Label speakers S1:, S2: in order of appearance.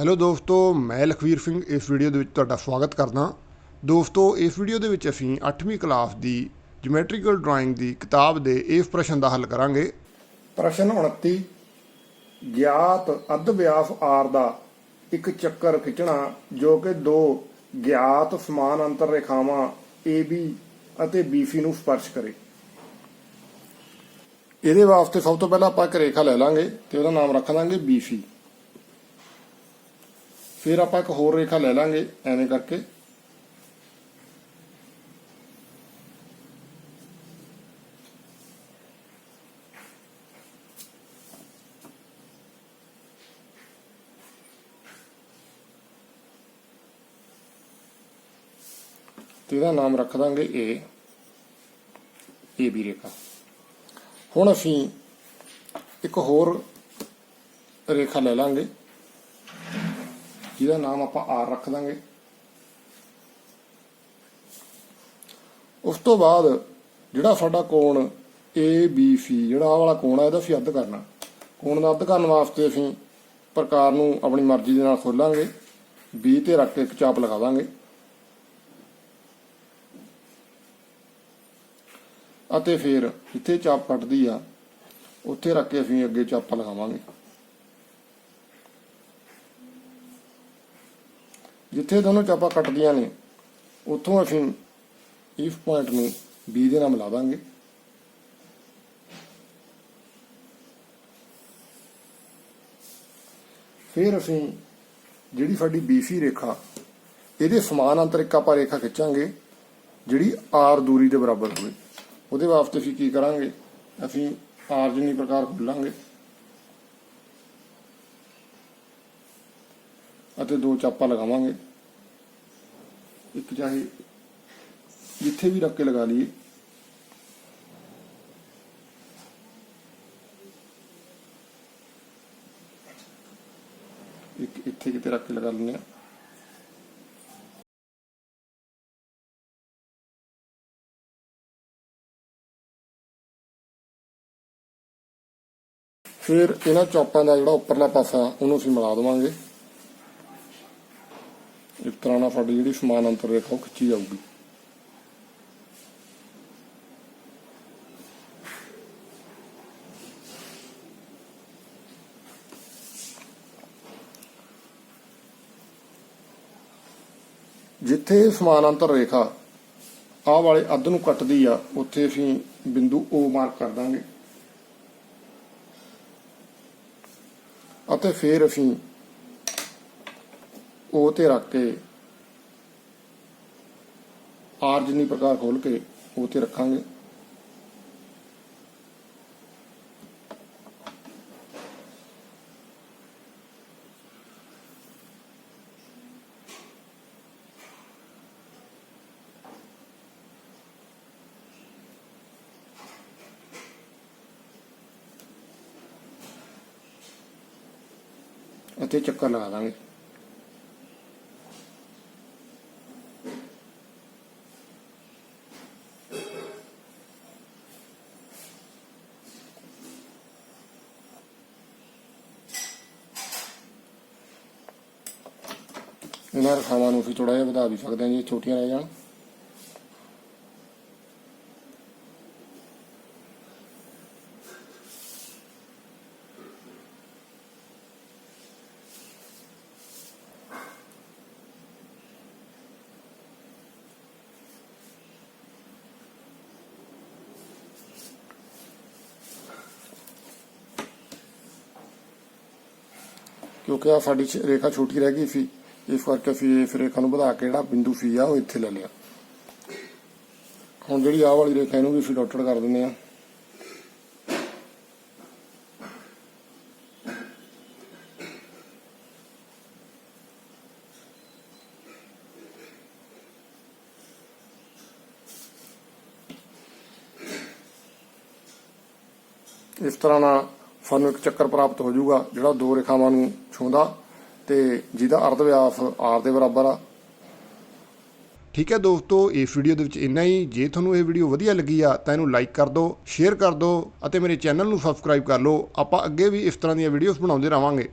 S1: Hello ਦੋਸਤੋ, ਮੈਂ ਲਖਵੀਰ ਸਿੰਘ, ਇਸ ਵੀਡੀਓ ਦੇ ਵਿੱਚ ਤੁਹਾਡਾ ਸਵਾਗਤ ਕਰਦਾ। ਦੋਸਤੋ, ਇਸ ਵੀਡੀਓ ਦੇ ਵਿੱਚ ਅਸੀਂ 8ਵੀਂ ਕਲਾਸ ਦੀ ਜਿਓਮੈਟ੍ਰੀਕਲ ਡਰਾਇੰਗ ਦੀ ਕਿਤਾਬ ਦੇ ਇਸ ਪ੍ਰਸ਼ਨ ਦਾ ਹੱਲ ਕਰਾਂਗੇ।
S2: ਪ੍ਰਸ਼ਨ 29 ਗਿਆਤ ਅੱਧ ਵਿਆਸ ਆਰ ਦਾ ਇੱਕ ਚੱਕਰ ਖਿੱਚਣਾ, ਜੋ ਕਿ ਦੋ ਗਿਆਤ ਸਮਾਨ ਅੰਤਰ ਰੇਖਾਵਾਂ AB ਅਤੇ BC ਨੂੰ ਸਪਰਸ਼ ਕਰੇ। ਇਹਦੇ ਵਾਸਤੇ ਸਭ ਤੋਂ ਪਹਿਲਾਂ ਆਪਾਂ ਇੱਕ ਰੇਖਾ ਲੈ ਲਾਂਗੇ ਤੇ ਉਹਦਾ ਨਾਮ ਰੱਖ ਦਾਂਗੇ BC ਫਿਰ ਆਪਾਂ ਇੱਕ ਹੋਰ ਰੇਖਾ ਲੈ ਲਾਂਗੇ, ਐਵੇਂ ਕਰਕੇ। ਤੇ ਇਹਦਾ ਨਾਮ ਰੱਖ ਦਾਂਗੇ ਏ AB ਰੇਖਾ। ਹੁਣ ਅਸੀਂ ਇੱਕ ਹੋਰ ਰੇਖਾ ਲੈ ਲਾਂਗੇ। ਜਿਹਦਾ ਨਾਮ ਆਪਾਂ ਆਰ ਰੱਖ ਦਾਂਗੇ। ਉਸ ਤੋਂ ਬਾਅਦ ਜਿਹੜਾ ਸਾਡਾ ਕੋਣ ABC ਜਿਹੜਾ ਆਹ ਵਾਲਾ ਕੋਣ ਆ, ਇਹਦਾ ਅਸੀਂ ਅੱਧ ਕਰਨਾ। ਕੋਣ ਦਾ ਅੱਧ ਕਰਨ ਵਾਸਤੇ ਅਸੀਂ ਪ੍ਰਕਾਰ ਨੂੰ ਆਪਣੀ ਮਰਜ਼ੀ ਦੇ ਨਾਲ ਖੋਲਾਂਗੇ B ਤੇ ਰੱਖ ਕੇ ਇੱਕ ਚਾਪ ਲਗਾ ਦਾਂਗੇ। ਅਤੇ ਫਿਰ ਜਿੱਥੇ ਚਾਪ ਕੱਟਦੀ ਆ, ਉੱਥੇ ਰੱਖ ਕੇ ਅਸੀਂ ਅੱਗੇ ਚਾਪਾ ਲਗਾਵਾਂਗੇ। ਜਿੱਥੇ ਦੋਨੋਂ ਚਾਪਾਂ ਕੱਟਦੀਆਂ ਨੇ, ਉੱਥੋਂ ਅਸੀਂ ਇਸ ਪੁਆਇੰਟ ਨੂੰ B ਦੇ ਨਾਲ ਮਿਲਾ ਦਾਂਗੇ ਫਿਰ ਅਸੀਂ ਜਿਹੜੀ ਸਾਡੀ BC ਰੇਖਾ, ਇਹਦੇ ਸਮਾਨ ਅੰਤਰ ਇੱਕ ਆਪਾਂ ਰੇਖਾ ਖਿੱਚਾਂਗੇ, ਜਿਹੜੀ R ਦੂਰੀ ਦੇ ਬਰਾਬਰ ਹੋਵੇ। ਉਹਦੇ ਵਾਸਤੇ ਅਸੀਂ ਕੀ ਕਰਾਂਗੇ? ਅਸੀਂ R ਜਿੰਨੀ ਪ੍ਰਕਾਰ ਖੁੱਲਾਂਗੇ। ਅਤੇ ਦੋ ਚਾਪਾਂ ਲਗਾਵਾਂਗੇ। ਇੱਕ ਚਾਹੇ ਜਿੱਥੇ ਵੀ ਰੱਖ ਕੇ ਲਗਾ ਲਈਏ। ਇੱਕ ਇੱਥੇ ਕਿਤੇ ਰੱਖ ਕੇ ਲਗਾ ਲੈਂਦੇ ਹਾਂ। ਫਿਰ ਇਹਨਾਂ ਚੌਪਾਂ ਦਾ ਜਿਹੜਾ ਉੱਪਰਲਾ ਪਾਸਾ, ਉਹਨੂੰ ਅਸੀਂ ਮਿਲਾ ਦੇਵਾਂਗੇ। ਇਸ ਤਰ੍ਹਾਂ ਨਾਲ ਸਾਡੀ ਜਿਹੜੀ ਸਮਾਨ ਅੰਤਰ ਰੇਖਾ ਉਹ ਖਿੱਚੀ ਜਾਊਗੀ। ਜਿੱਥੇ ਸਮਾਨ ਅੰਤਰ ਰੇਖਾ ਆਹ ਵਾਲੇ ਅੱਧ ਨੂੰ ਕੱਟਦੀ ਆ, ਉੱਥੇ ਅਸੀਂ ਬਿੰਦੂ O ਮਾਰਕ ਕਰ ਦਾਂਗੇ। ਅਤੇ ਫਿਰ ਅਸੀਂ ਉਹ ਤੇ ਰੱਖ ਕੇ, ਆਰ ਜਿੰਨੀ ਪ੍ਰਕਾਰ ਖੋਲ ਕੇ ਉਹ ਤੇ ਰੱਖਾਂਗੇ। ਅਤੇ ਚੱਕਰ ਲਗਾ ਦਾਂਗੇ। ਇਹਨਾਂ ਰਖਾਵਾਂ ਨੂੰ ਅਸੀਂ ਥੋੜਾ ਜਿਹਾ ਵਧਾ ਵੀ ਸਕਦੇ ਹਾਂ ਜੇ ਛੋਟੀਆਂ ਰਹਿ ਜਾਣ। ਕਿਉਂਕਿ ਆ ਸਾਡੀ ਰੇਖਾ ਛੋਟੀ ਰਹਿ ਗਈ ਸੀ। ਇਸ ਕਰਕੇ ਅਸੀਂ ਇਸ ਰੇਖਾ ਨੂੰ ਵਧਾ ਕੇ ਜਿਹੜਾ ਬਿੰਦੂ ਸੀ ਆ, ਉਹ ਇੱਥੇ ਲੈ ਲਿਆ। ਹੁਣ ਜਿਹੜੀ ਆਹ ਵਾਲੀ ਰੇਖਾ, ਇਹਨੂੰ ਵੀ ਅਸੀਂ ਡਾਟਡ ਕਰ ਦਿੰਦੇ ਆ ਇਸ ਤਰ੍ਹਾਂ ਨਾਲ ਸਾਨੂੰ ਇੱਕ ਚੱਕਰ ਪ੍ਰਾਪਤ ਹੋ ਜਾਊਗਾ, ਜਿਹੜਾ ਦੋ ਰੇਖਾਵਾਂ ਨੂੰ ਛੂੰਹਦਾ। ਤੇ ਜਿਹਦਾ ਅਰਧ ਵਿਆਸ r ਦੇ ਬਰਾਬਰ ਆ।
S1: ਠੀਕ ਹੈ ਦੋਸਤੋ, ਇਸ ਵੀਡੀਓ ਦੇ ਵਿੱਚ ਇੰਨਾ ਹੀ। ਜੇ ਤੁਹਾਨੂੰ ਇਹ ਵੀਡੀਓ ਵਧੀਆ ਲੱਗੀ ਆ, ਤਾਂ ਇਹਨੂੰ ਲਾਈਕ ਕਰ ਦਿਓ ਸ਼ੇਅਰ ਕਰ ਦਿਓ ਅਤੇ ਮੇਰੇ ਚੈਨਲ ਨੂੰ ਸਬਸਕ੍ਰਾਈਬ ਕਰ ਲਓ। ਆਪਾਂ ਅੱਗੇ ਵੀ ਇਸ ਤਰ੍ਹਾਂ ਦੀਆਂ ਵੀਡੀਓਜ਼ ਬਣਾਉਂਦੇ ਰਹਾਂਗੇ